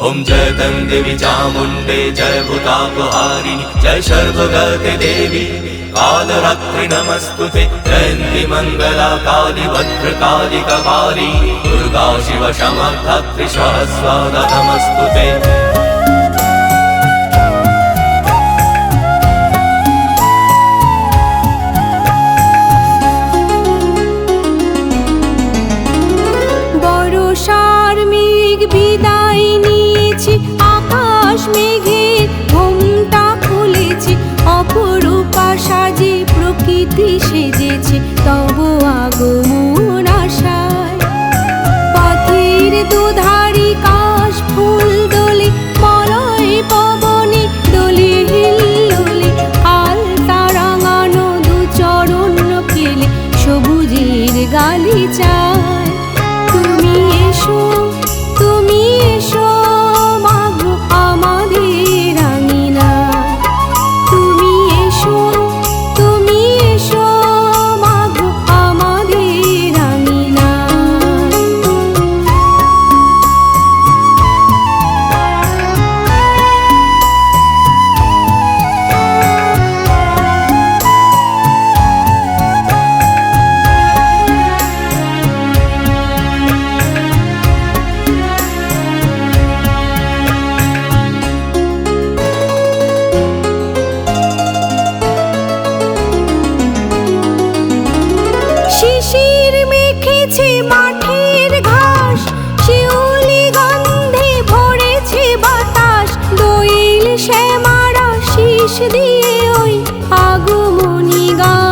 ॐ जय दि चामुण्डे जय भूतापहारिणि जय शर्वगाति देवि। कालरात्रि नमस्तु ते जयन्ति मङ्गला काली भद्रकालि कपालि दुर्गा मङ्गल कालिभद्र ते। दुर्गाशिवस्वस्तु দেখছি আকাশ মেঘে মিশেছে মাঠের ঘাস শিউলি গন্ধে ভরেছে বাতাস দইল শ্যামারা শীষ দিয়ে ওই আগমনী গান।